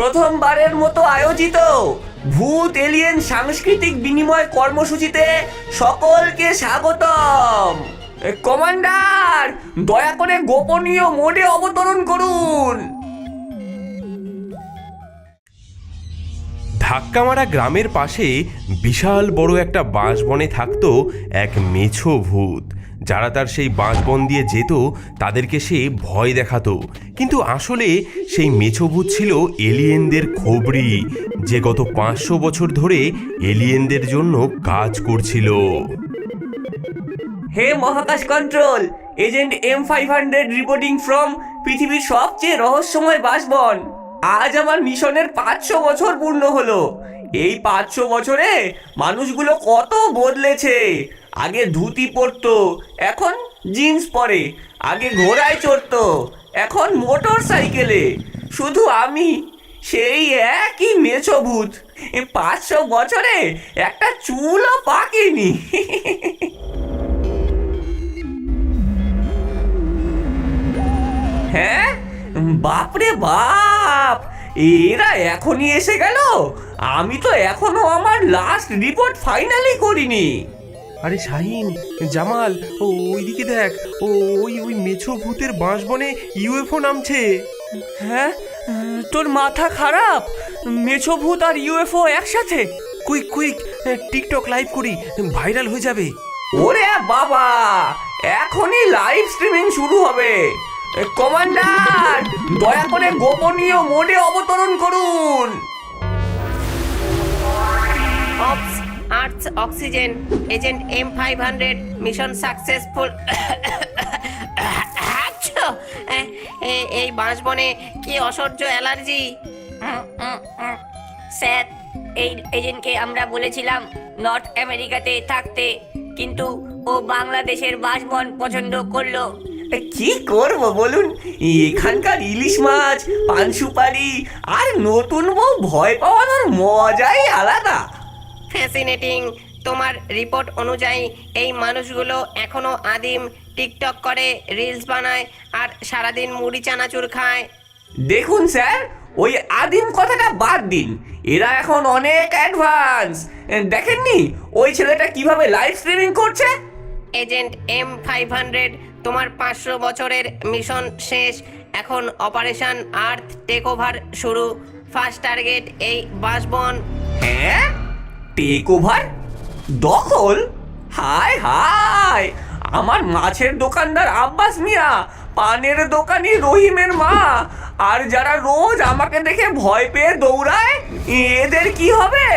প্রথমবারের মতো আয়োজিত ভূত এলিয়েন সাংস্কৃতিক বিনিময় কর্মসূচিতে সকলকে স্বাগতম। কমান্ডার, দয়া করে গোপনীয় মোডে অবতরণ করুন। ধাক্কামারা গ্রামের পাশে বিশাল বড় একটা বাঁশবনে থাকতো এক মেছো ভূত। যারা তার সেই বাঁশবন দিয়ে যেত, তাদেরকে সে ভয় দেখাতো। কিন্তু আসলে সেই মেছো ভূত ছিল এলিয়েনদের খবরি, যে গত পাঁচশো বছর ধরে এলিয়েনদের জন্য কাজ করছিল। হে মহাকাশ control, agent M five hundred reporting from পৃথিবীর সবচেয়ে রহস্যময় বাসবন আজ আমার মিশনের পাঁচশো বছর পূর্ণ হলো। এই পাঁচশো বছরে মানুষগুলো কত বদলেছে। আগে ধুতি পরতো, এখন জিন্স পরে, আগে ঘোড়ায় চড়তো, এখন মোটর সাইকেলে শুধু আমি, সেই একই মেছো ভূত এই পাঁচশো বছরে একটা চুলও পাকেনি। হ্যাঁ? বাপরে বাপ! এরা এখনই এসে গেল? আমি তো এখনও আমার লাস্ট রিপোর্ট ফাইনালি করিনি। আরে শাহিন জামাল ও ওইদিকে দেখ ও ওই ওই মেছো ভূতের বাঁশবনে ইউএফও নামছে। হ্যাঁ? তোর মাথা খারাপ? মেছো ভূত আর ইউএফও একসাথে? কুইক কুইক টিকটক লাইভ করি ভাইরাল হয়ে যাবে। ওরে বাবা এখনই লাইভ স্ট্রিমিং শুরু হবে। কমান্ডার দয়া করে গোপনীয় মোডে অবতরণ করুন। Earth oxygen agent M five hundred mission successful এই বাঁশবনে কি অসহ্য অ্যালার্জি? স্যার, এই এজেন্টকে আমরা বলেছিলাম নর্থ আমেরিকাতে থাকতে, কিন্তু ও বাংলাদেশের বাসবন পছন্দ করল। কি করব বলুন? এখানকার ইলিশ মাছ পান সুপারি আর নতুন বউ ভয় পাওয়ানোর মজাই আলাদা। ফ্যাসিনেটিং তোমার রিপোর্ট অনুযায়ী এই মানুষগুলো এখনও আদিম টিকটক করে রিলস বানায় আর সারাদিন মুড়ি চানাচুর খায়। দেখুন স্যার ওই আদিম কথাটা বাদ দিন। এরা এখন অনেক অ্যাডভান্স দেখেননি ওই ছেলেটা কীভাবে লাইভ স্ট্রিমিং করছে? এজেন্ট এম ফাইভ হান্ড্রেড তোমার পাঁচশো বছরের মিশন শেষ। এখন অপারেশন আর্থ টেক ওভার শুরু। ফার্স্ট টার্গেট এই বাসবন। হ্যাঁ? টেক ওভার দখল? হায় হায়! আমার মাছের দোকানদার আব্বাস মিয়া, পানের দোকানি রহিমের মা। আর যারা রোজ আমাকে দেখে ভয় পেয়ে দৌড়ায়, এদের কি হবে?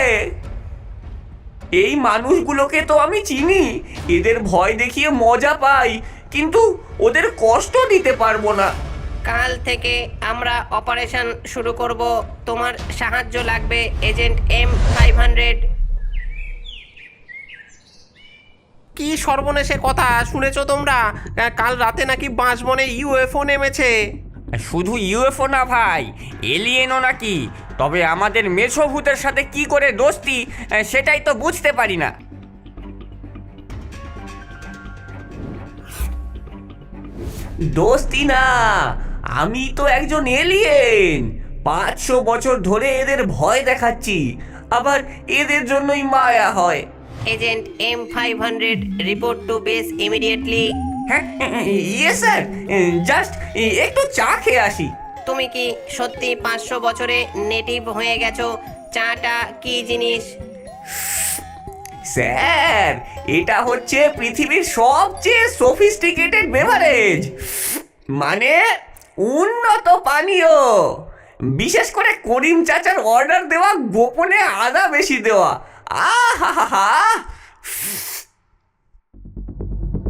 এই মানুষগুলোকে তো আমি চিনি। এদের ভয় দেখিয়ে মজা পাই, কিন্তু ওদের কষ্ট দিতে পারব না। কাল থেকে আমরা অপারেশন শুরু করব। তোমার সাহায্য লাগবে এজেন্ট এম ফাইভ হান্ড্রেড। কি সর্বনেশে কথা, শুনেছ তোমরা? কাল রাতে নাকি বাঁশবনে ইউএফও নেমেছে। শুধু ইউএফও না ভাই, এলিয়েনও নাকি। তবে আমাদের মেছো ভূতের সাথে কি করে দোস্তি সেটাই তো বুঝতে পারি না। দোস্তি না, আমি তো একজন এলিয়েন। পাঁচশো বছর ধরে এদের ভয় দেখাচ্ছি, আবার এদের জন্যই মায়া হয়। Agent M five hundred report to base immediately. হ্যাঁ ইয়ে স্যার জাস্ট একটু চা খেয়ে আসি। তুমি কি সত্যি পাঁচশো বছরে নেটিভ হয়ে গেছো? চাটা কি জিনিস? স্যার এটা হচ্ছে পৃথিবীর সবচেয়ে সফিস্টিকেটেড বেভারেজ মানে উন্নত পানীয়। বিশেষ করে করিম চাচার অর্ডার দেওয়া গোপনে আদা বেশি দেওয়া। আহা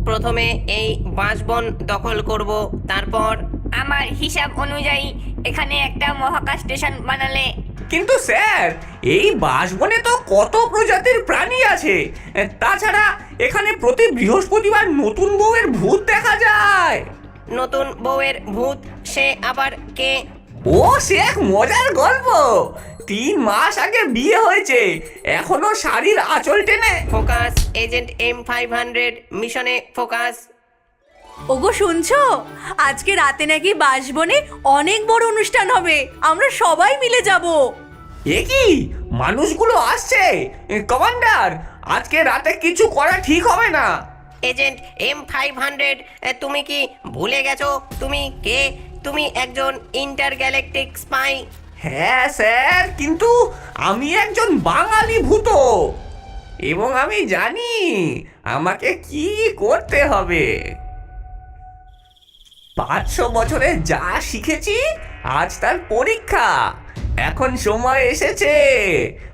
প্রথমে এই বাঁশবন দখল করব তারপর আমার হিসাব অনুযায়ী এখানে একটা মহাকাশ স্টেশন বানালে। কিন্তু স্যার এই বাসবনে তো কত প্রজাতির প্রাণী আছে। তাছাড়া এখানে প্রতি বৃহস্পতিবার নতুন বউয়ের ভূত দেখা যায়। নতুন বউয়ের ভূত সে আবার কে? ও সে এক মজার গল্প। তিন মাস আগে বিয়ে হয়েছে। এখনও শাড়ির আঁচল টেনে। Focus agent M five hundred মিশনে ফোকাস। ওগো শুনছো? আজকে রাতে নাকি বাসবনে অনেক বড় অনুষ্ঠান হবে। আমরা সবাই মিলে যাব। এ কি? মানুষগুলো আসছে। কমান্ডার আজকে রাতে কিছু করা ঠিক হবে না। এজেন্ট এম ফাইভ হান্ড্রেড তুমি কি ভুলে গেছো? তুমি কে? তুমি একজন ইন্টার গ্যালাকটিক স্পাই। হ্যাঁ স্যার কিন্তু আমি একজন বাঙালি ভূত। এবং আমি জানি আমাকে কি করতে হবে। পাঁচশো বছরে যা শিখেছি আজ তার পরীক্ষা। এখন সময় এসেছে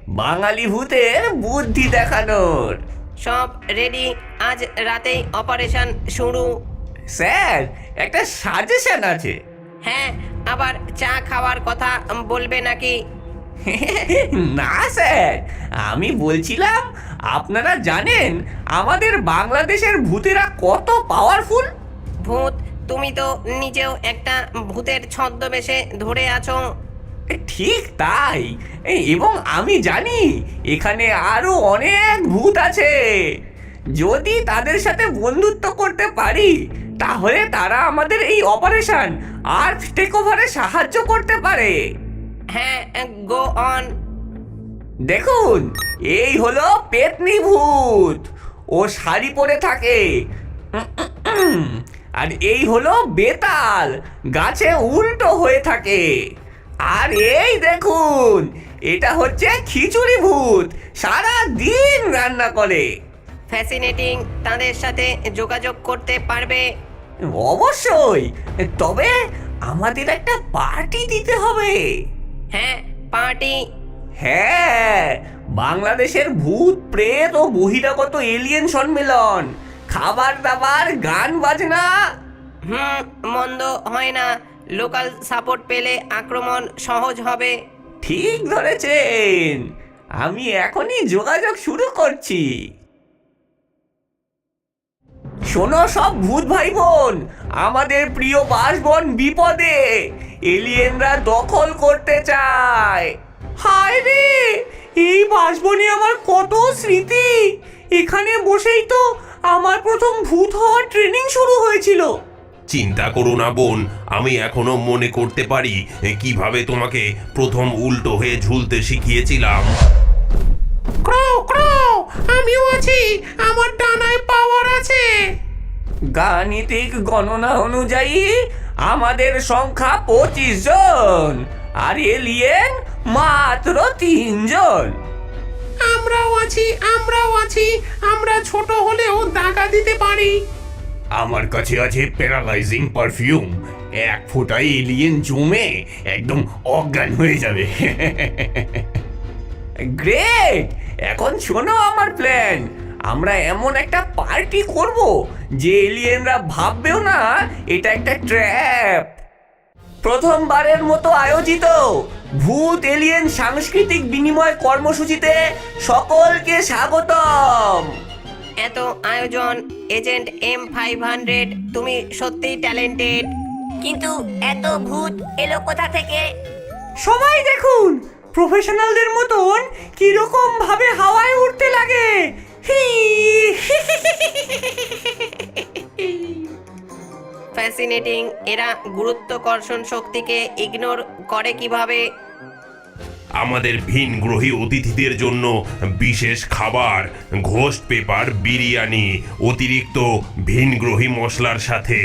বাঙালি ভূতের বুদ্ধি দেখানোর। সব রেডি আজ রাতেই অপারেশন শুরু। স্যার একটা সাজেশন আছে। হ্যাঁ আবার চা খাওয়ার কথা বলবে নাকি? না স্যার। আমি বলছিলাম আপনারা জানেন আমাদের বাংলাদেশের ভূতেরা কত পাওয়ারফুল ভূত তুমি তো নিজেও একটা ভূতের ছদ্মবেশে ধরে আছো। ঠিক তাই। এবং আমি জানি এখানে আরও অনেক ভূত আছে। যদি তাদের সাথে বন্ধুত্ব করতে পারি তাহলে তারা আমাদের এই অপারেশন আর্থ টেক ওভারে সাহায্য করতে পারে। হ্যাঁ গো অন দেখুন এই হলো পেতনি ভূত ও শাড়ি পরে থাকে। আর এই হলো বেতাল। গাছে উল্টো হয়ে থাকে। আর এই দেখুন এটা হচ্ছে খিচুড়ি ভূত সারা দিন রান্না করে। ফ্যাসিনেটিং তাদের সাথে যোগাযোগ করতে পারবে। অবশ্যই। তবে আমাদের একটা পার্টি দিতে হবে। হ্যাঁ পার্টি। হ্যাঁ বাংলাদেশের ভূত প্রেত ও বহিরাগত এলিয়েন সম্মেলন। খাবার দাবার গান বাজনা। হুম মন্দ হয় না। লোকাল সাপোর্ট পেলে আক্রমণ সহজ হবে। ঠিক ধরেছেন। আমি এখনই যোগাযোগ শুরু করছি। শোনো সব ভূত ভাই বোন আমাদের প্রিয় বাসবন বিপদে, এলিয়েনরা দখল করতে চায়। হায় রে, এই বাসবনে আমার কত স্মৃতি। এখানে বসেই তো আমার প্রথম ভূত হওয়ার ট্রেনিং শুরু হয়েছিল। চিন্তা করো না বোন, আমি এখনও মনে করতে পারি কীভাবে তোমাকে প্রথম উল্টো হয়ে ঝুলতে শিখিয়েছিলাম। ক্রাও ক্রাও আমিও আছি। আমার ডানায় পাওয়ার আছে। গাণিতিক গণনা অনুযায়ী আমাদের সংখ্যা পঁচিশ জন আর এলিয়েন মাত্র তিনজন আমরাও আছি আমরাও আছি। আমরা ছোট হলেও দাগা দিতে পারি। আমার কাছে আছে প্যারালাইজিং পারফিউম এক ফোঁটাই এলিয়েন জমে একদম অজ্ঞান হয়ে যাবে। গ্রেট এখন শোনো আমার প্ল্যান আমরা এমন একটা পার্টি করব যে এলিয়েনরা ভাববেও না এটা একটা ট্র্যাপ প্রথমবারের মতো আয়োজিত ভূত এলিয়েন সাংস্কৃতিক বিনিময় কর্মসূচিতে সকলকে স্বাগতম। এত আয়োজন এজেন্ট এম ফাইভ হান্ড্রেড তুমি সত্যিই ট্যালেন্টেড কিন্তু এত ভূত এলো কোথা থেকে? সবাই দেখুন প্রফেশনালদের মতন কীরকম ভাবে হাওয়ায় উঠতে লাগে ফ্যাসিনেটিং এরা গুরুত্বকর্ষণ শক্তিকে ইগনোর করে কীভাবে আমাদের ভিন গ্রহী অতিথিদের জন্য বিশেষ খাবার ঘোস্ট পেপার বিরিয়ানি অতিরিক্ত ভিন গ্রহী মশলার সাথে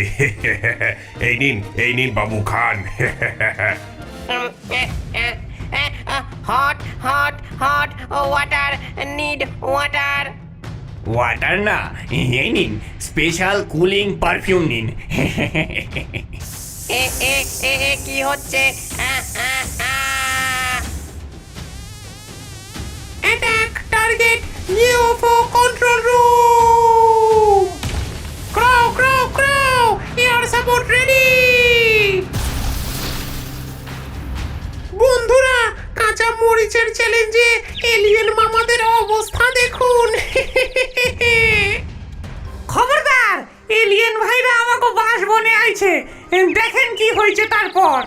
এই নিন এই নিন বাবু খান hot hot hot water need water water না এই নিন স্পেশাল কুলিং পারফিউম নিন এ এ এ এ কি হচ্ছে। Attack target UFO control room ক্রাও ক্রাও ক্রাও এয়ার সাপোর্ট রেডি মরিচের চ্যালেঞ্জে এলিয়েন মামাদের অবস্থা দেখুন। খবরদার এলিয়েন ভাইরা আমাকে বাস বনে আইছে। দেখেন কি হয়েছে তারপর।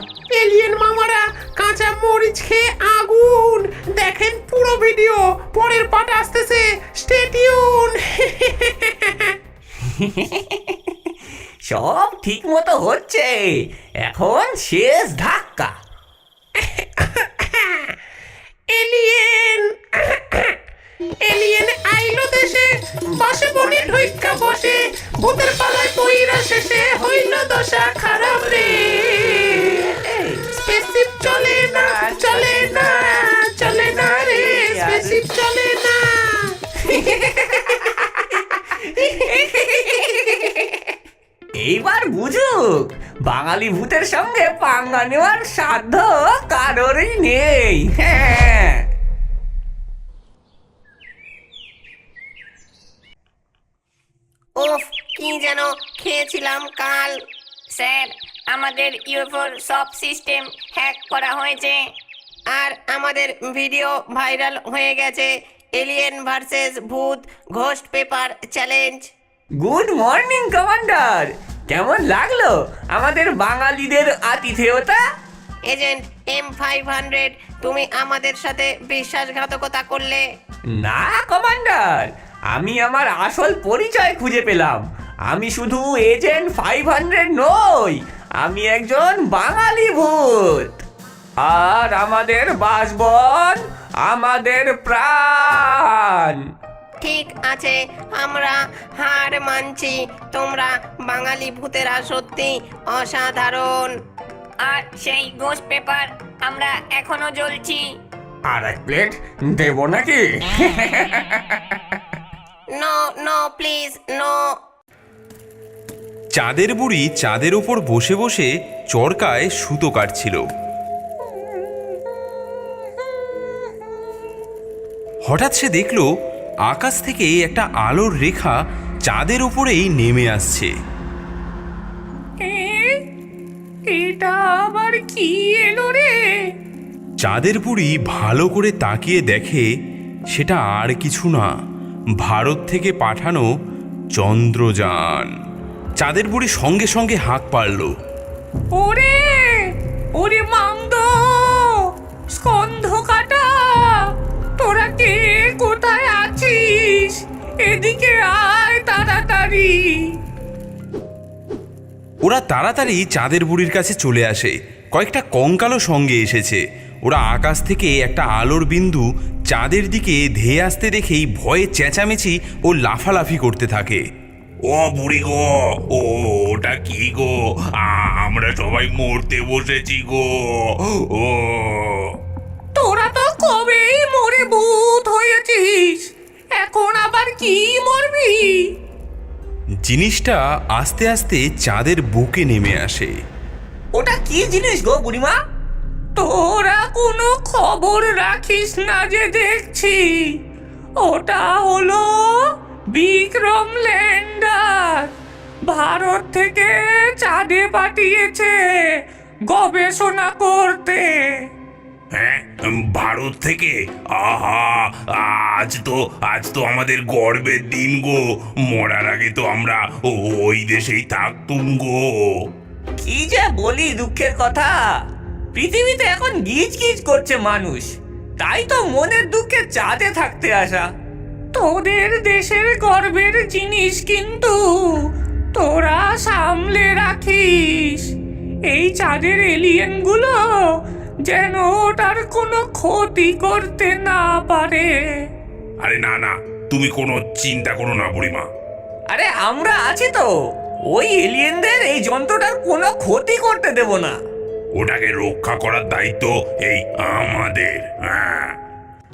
এলিয়েন মামারা কাঁচা মরিচ খেয়ে আগুন। দেখেন পুরো ভিডিও পরের পার্ট আসতেছে স্টেটিউন সব ঠিক মতো হচ্ছে। এখন শেষ ধাক্কা। এলিয়েন এলিয়েন আইলো দেশে, বসে বনে ঢুইকা বসে, ভূতের পালায় পইরা শেষে হইল দশা খারাপ রে। স্পেসিপ চলে না চলে না চলে না রে স্পেসিপ চলে না। এইবার বুঝুক, বাঙালি ভূতের সঙ্গে পাঙ্গা নেওয়ার সাধ্য কারোরই নেই। হ্যাঁ। উফ কি যেন খেয়েছিলাম কাল। স্যার, আমাদের ইউএফওর সব সিস্টেম হ্যাক করা হয়েছে। আর আমাদের ভিডিও ভাইরাল হয়ে গেছে। এলিয়েন ভার্সেস ভূত ghost paper challenge. Good morning commander কেমন লাগল আমাদের বাঙালিদের আতিথেয়তা? এজেন্ট এম ফাইভ হান্ড্রেড তুমি আমাদের সাথে বিশ্বাসঘাতকতা করলে? না কমান্ডার আমি আমার আসল পরিচয় খুঁজে পেলাম। আমি শুধু এজেন্ট ফাইভ হান্ড্রেড নই আমি একজন বাঙালি ভূত। আর আমাদের বাসবন আমাদের প্রাণ। ঠিক আছে আমরা হার মানছি। তোমরা বাঙালি ভূতেরা সত্যি অসাধারণ। আর সেই গোস্ট পেপার আমরা এখনও জ্বলছি। আর এক প্লেট দেবো নাকি? নো নো প্লিজ নো চাঁদের বুড়ি চাঁদের উপর বসে বসে চরকায় সুতো কাটছিল। হঠাৎ সে দেখল আকাশ থেকে একটা আলোর রেখা চাঁদের উপরেই নেমে আসছে। এটা আবার কি এলো রে? চাঁদের বুড়ি ভালো করে তাকিয়ে দেখে সেটা আর কিছু না ভারত থেকে পাঠানো চন্দ্রযান। চাঁদের বুড়ি সঙ্গে সঙ্গে হাঁক পারল ওরে ওরে মামদ স্কন্ধ কাটা তোরা কে আছিস? এদিকে আয় তাড়াতাড়ি। ওরা তাড়াতাড়ি চাঁদের বুড়ির কাছে চলে আসে। কয়েকটা কঙ্কালও সঙ্গে এসেছে। ওরা আকাশ থেকে একটা আলোর বিন্দু চাঁদের দিকে ধেয়ে আসতে দেখেই ভয়ে চেঁচামেচি ও লাফালাফি করতে থাকে। ও বুড়ি গো ও ওটা কি গো? আমরা সবাই মরতে বসেছি গো। ও। তোরা তো কবেই মরে ভূত হয়েছিস? এখন আবার কি মরবি? জিনিসটা আস্তে আস্তে চাঁদের বুকে নেমে আসে। ওটা কি জিনিস গো বুড়িমা? তোরা কোনো খবর রাখিস না যে দেখছি। ওটা হলো বিক্রম ল্যান্ডার ভারত থেকে চাঁদে পাঠিয়েছে গবেষণা করতে। হ্যাঁ ভারত থেকে? আহা, আজ তো আজ তো আমাদের গর্বের দিন গো। মরার আগে তো আমরা ওই দেশেই থাকতুম গো। কি যে বলি দুঃখের কথা? পৃথিবীতে এখন গিজ গিজ করছে মানুষ। তাই তো মনের দুঃখে চাঁদে থাকতে আসা। তোদের দেশের গর্বের জিনিস কিন্তু তোরা সামলে রাখিস। এই চাঁদের এলিয়েনগুলো যেন ওটার কোনো ক্ষতি করতে না পারে। আরে না না তুমি কোনো চিন্তা করো না বুড়িমা। আরে আমরা আছি তো। ওই এলিয়েনদের এই যন্ত্রটার কোনো ক্ষতি করতে দেব না। ওটাকে রক্ষা করার দায়িত্ব এই আমাদের হ্যাঁ।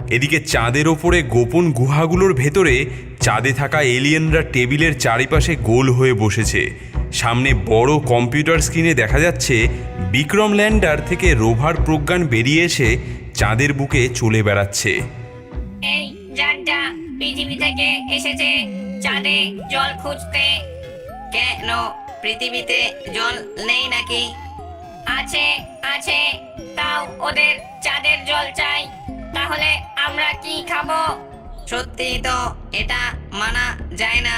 এদিকে চাঁদের ওপরে গোপন গুহাগুলোর ভেতরে চাঁদে থাকা এলিয়েনরা টেবিলের চারিপাশে গোল হয়ে বসেছে। সামনে বড় কম্পিউটার স্ক্রিনে দেখা যাচ্ছে বিক্রম ল্যান্ডার থেকে রোভার প্রজ্ঞান বেরিয়ে এসে চাঁদের বুকে চলে বেড়াচ্ছে। এই যানটা পৃথিবী থেকে এসেছে, চাঁদে জল খুঁজতে। কেন পৃথিবীতে জল নেই নাকি? আছে আছে, তাও ওদের চাঁদের জল চাই। তাহলে আমরা কি খাব? সত্যি তো এটা মানা যায় না।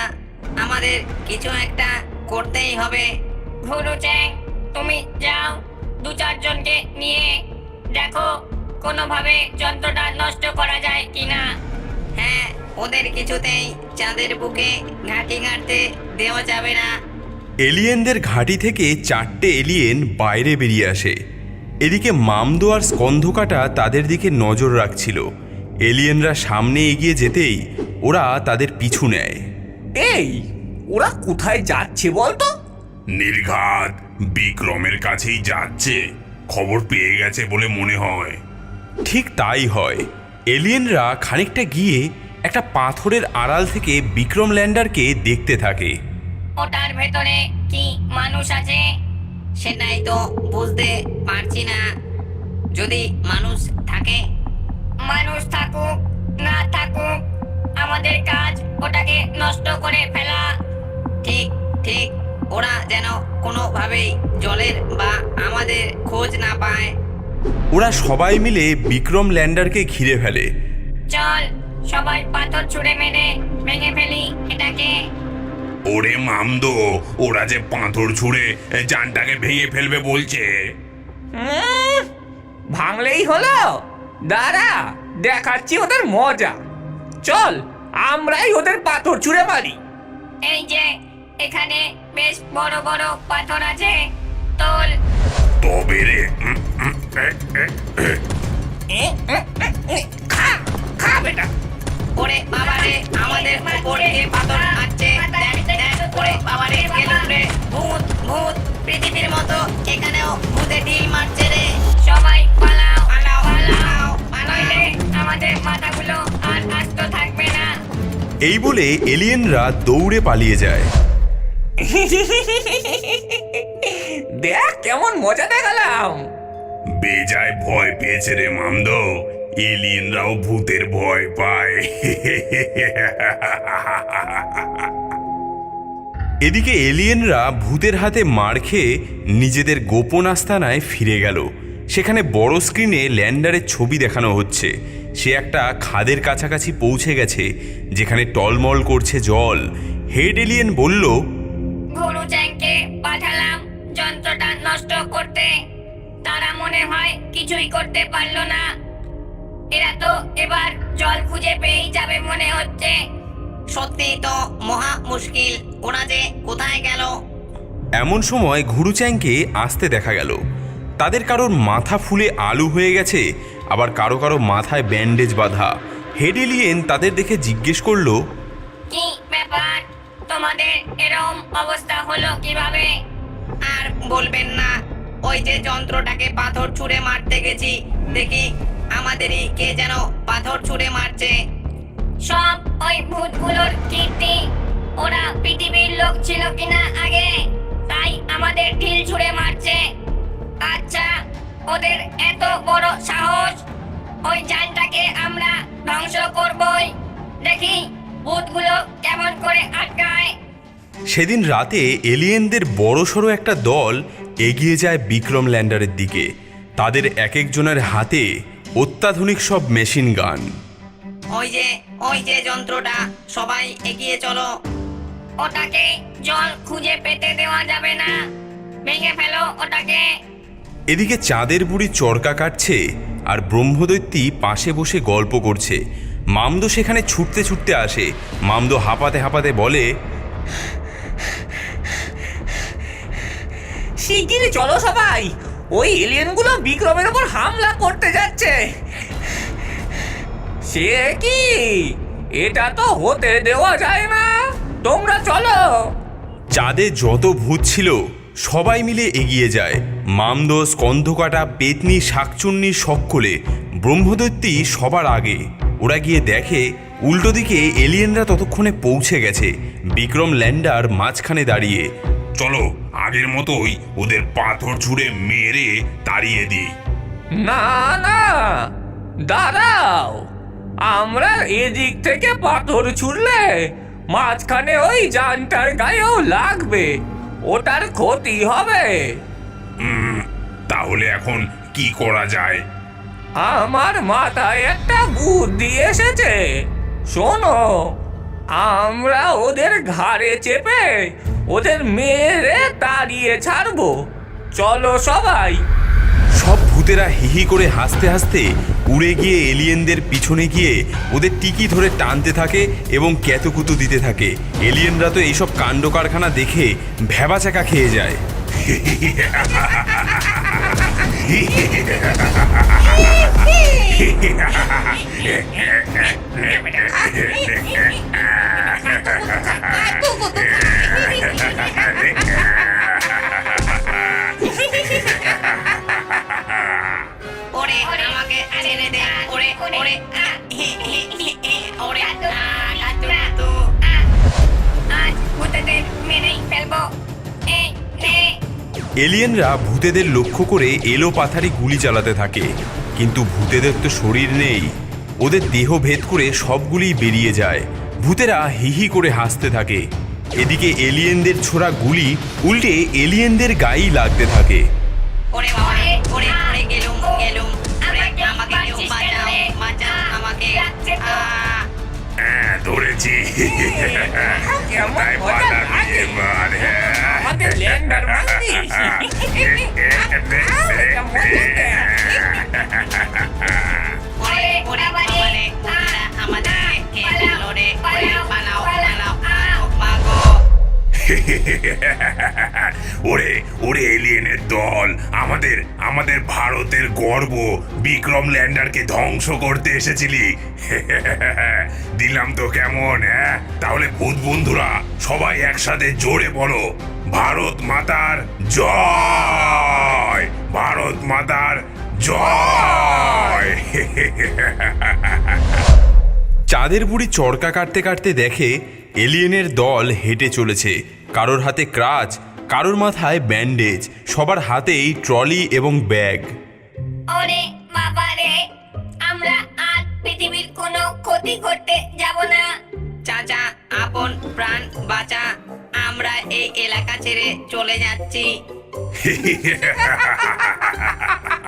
আমাদের কিছু একটা করতেই হবে। ভুরু চ্যাং তুমি যাও। দু চারজনকে নিয়ে দেখো কোনোভাবে যন্ত্রটা নষ্ট করা যায় কিনা। হ্যাঁ ওদের কিছুতেই চাঁদের বুকে ঘাঁটি ঘাঁটতে দেওয়া যাবে না। এলিয়েনদের ঘাঁটি থেকে চারটে এলিয়েন বাইরে বেরিয়ে আসে। এদিকে মামদো আর স্কন্ধকাটা তাদের দিকে নজর রাখছিল। এলিয়েনরা সামনে এগিয়ে যেতেই ওরা তাদের পিছু নেয়। এই ওরা কোথায় যাচ্ছে বলতো? নির্ঘাত বিক্রমের কাছেই যাচ্ছে। খবর পেয়ে গেছে বলে মনে হয়। ঠিক তাই হয়। এলিয়েনরা খানিকটা গিয়ে একটা পাথরের আড়াল থেকে বিক্রম ল্যান্ডারকে দেখতে থাকে। ওটার ভেতরে কি মানুষ আছে? সেটাই তো বুঝতে পারছি না। যদি মানুষ থাকে? মানুষ থাকুক না থাকুক আমাদের কাজ ওটাকে নষ্ট করে ফেলা ঠিক ঠিক। ওরা যেন কোনোভাবেই জলের বা আমাদের খোঁজ না পায়। ওরা সবাই মিলে বিক্রম ল্যান্ডারকে ঘিরে ফেলে। চল সবাই পাথর ছুঁড়ে মেরে ভেঙে ফেলি এটাকে। ওরে মামদো ওরা যে পাথর ছুঁড়ে যানটাকে ভেঙে ফেলবে বলছে। ভাঙলেই হলো। দাঁড়া দেখাচ্ছি ওদের মজা। চল আমরাই ওদের পাথর ছুঁড়ে মারি। এই যে এখানে বেশ বড় বড় পাথর আছে। তোল। তবে রে। খা খা বেটা। ওরে আমাদের উপর পাথর গেলুম রে। ভূত ভূত পৃথিবীর মতো। এখানেও ভূতে ঢিল মারছে রে। সবাই পালাও পালাও, পালাও পালাও। আমাদের মাথাগুলো আর আস্ত থাকবে না। এই বলে এলিয়েনরা দৌড়ে পালিয়ে যায়। দেখ, কেমন মজা দেখালাম। বেজায় ভয় পেয়েছে রে মামদো। এলিয়েনরাও ভূতের ভয় পায়। এদিকে এলিয়েনরা ভূতের হাতে মার খেয়ে নিজেদের গোপন আস্তানায় ফিরে গেল। সেখানে বড় স্ক্রিনে ল্যান্ডারের ছবি দেখানো হচ্ছে। সে একটা খাদের কাছাকাছি পৌঁছে গেছে, যেখানে টলমল করছে জল। হেড এলিয়েন বলল গরু চ্যাংকে পাঠালাম। যন্ত্রটা নষ্ট করতে। তারা মনে হয় কিছুই করতে পারল না। এরা তো এবার জল খুঁজে পেয়েই যাবে মনে হচ্ছে। সত্যি তো মহা মুশকিল। ওরা যে কোথায় গেল? এমন সময় ঘুরুচ্যাংকে আসতে দেখা গেল। তাদের কারোর মাথা ফুলে আলু হয়ে গেছে আবার কারও কারও মাথায় ব্যান্ডেজ বাঁধা। হেড এলিয়েন তাদের দেখে জিজ্ঞেস করল কি ব্যাপার? তোমাদের এরম অবস্থা হলো কীভাবে? আর বলবেন না, ওই যে যন্ত্রটাকে পাথর ছুঁড়ে মারতে গেছি। দেখি আমাদেরই কে যেন পাথর ছুঁড়ে মারছে। সব ওই ভূতগুলোর কীর্তি, ওরা পৃথিবীর লোক ছিল কিনা আগে? তাই আমাদের ঢিল ছুঁড়ে মারছে। আচ্ছা ওদের এত বড় সাহস? ওই যানটাকে আমরা ধ্বংস করবই। দেখি ভূতগুলো কেমন করে আটকায়? সেদিন রাতে এলিয়েনদের বড়সড় একটা দল এগিয়ে যায় বিক্রম ল্যান্ডারের দিকে। তাদের এক একজনের হাতে অত্যাধুনিক সব মেশিন গান। ওই যে ওই যে যন্ত্রটা সবাই এগিয়ে চলো। ওটাকে জল খুঁজে পেতে দেওয়া যাবে না। ভেঙে ফেলো ওটাকে। এদিকে চাঁদের বুড়ি চরকা কাটছে আর ব্রহ্মদৈত্যী পাশে বসে গল্প করছে। মামদো সেখানে ছুটতে ছুটতে আসে। মামদো হাঁপাতে হাঁপাতে বলে শিগগিরই চলো সবাই। ওই এলিয়েনগুলো বিক্রমের ওপর হামলা করতে যাচ্ছে। সে কি? এটা তো হতে দেওয়া যায় না। তোমরা চলো। চাঁদে যত ভূত ছিল সবাই মিলে এগিয়ে যায়। মামদো স্কন্ধকাটা পেতনি শাকচুন্নি সকলে ব্রহ্মদৈত্যী সবার আগে। ওরা গিয়ে দেখে উল্টো দিকে এলিয়েনরা ততক্ষণে পৌঁছে গেছে। বিক্রম ল্যান্ডার মাঝখানে দাঁড়িয়ে চলো আগের মতোই ওদের পাথর ছুঁড়ে মেরে তাড়িয়ে দিই। না না দাঁড়াও। আমরা এদিক থেকে পাথর ছুড়লে মাঝখানে ওই যানটার গায়েও লাগবে ওটার ক্ষতি হবে। তাহলে এখন কি করা যায়? আমার মাথায় একটা বুদ্ধি এসেছে। শোনো, আমরা ওদের ঘাড়ে চেপে ওদের মেরে তাড়িয়ে ছাড়বো। চলো সবাই। সব ভূতেরা হিহি করে হাসতে হাসতে উড়ে গিয়ে এলিয়েনদের পিছনে গিয়ে ওদের টিকি ধরে টানতে থাকে এবং ক্যাতকুতু দিতে থাকে। এলিয়েনরা তো এইসব কাণ্ড কারখানা দেখে ভ্যাবাচাকা খেয়ে যায়। ওরে আমাকে ছেড়ে এলিয়েনরা ভূতেদের লক্ষ্য করে এলো পাথারি গুলি চালাতে থাকে। কিন্তু ভূতেদের তো শরীর নেই। ওদের দেহ ভেদ করে সবগুলিই বেরিয়ে যায়। ভূতেরা হিহি করে হাসতে থাকে। এদিকে এলিয়েনদের ছোড়া গুলি উল্টে এলিয়েনদের গায়েই লাগতে থাকে। আমাকে ধরেছি। ওরে ওরে এলিয়েনের দল। আমাদের আমাদের ভারতের গর্ব। বিক্রম ল্যান্ডারকে ধ্বংস করতে এসেছিলি। দিলাম তো কেমন হ্যাঁ? তাহলে ভূত বন্ধুরা সবাই একসাথে জোরে বলো ভারত মাতার জয়! ভারত মাতার জয়! চাঁদের বুড়ি চরকা কাটতে কাটতে দেখে এলিয়েনের দল হেঁটে চলেছে। কারোর হাতে ক্রাচ কারোর মাথায় ব্যান্ডেজ সবার হাতেই ট্রলি এবং ব্যাগ। আমরা আর পৃথিবীর কোনো ক্ষতি করতে যাব না। চাচা আপন প্রাণ বাঁচা আমরা এই এলাকা ছেড়ে চলে যাচ্ছি।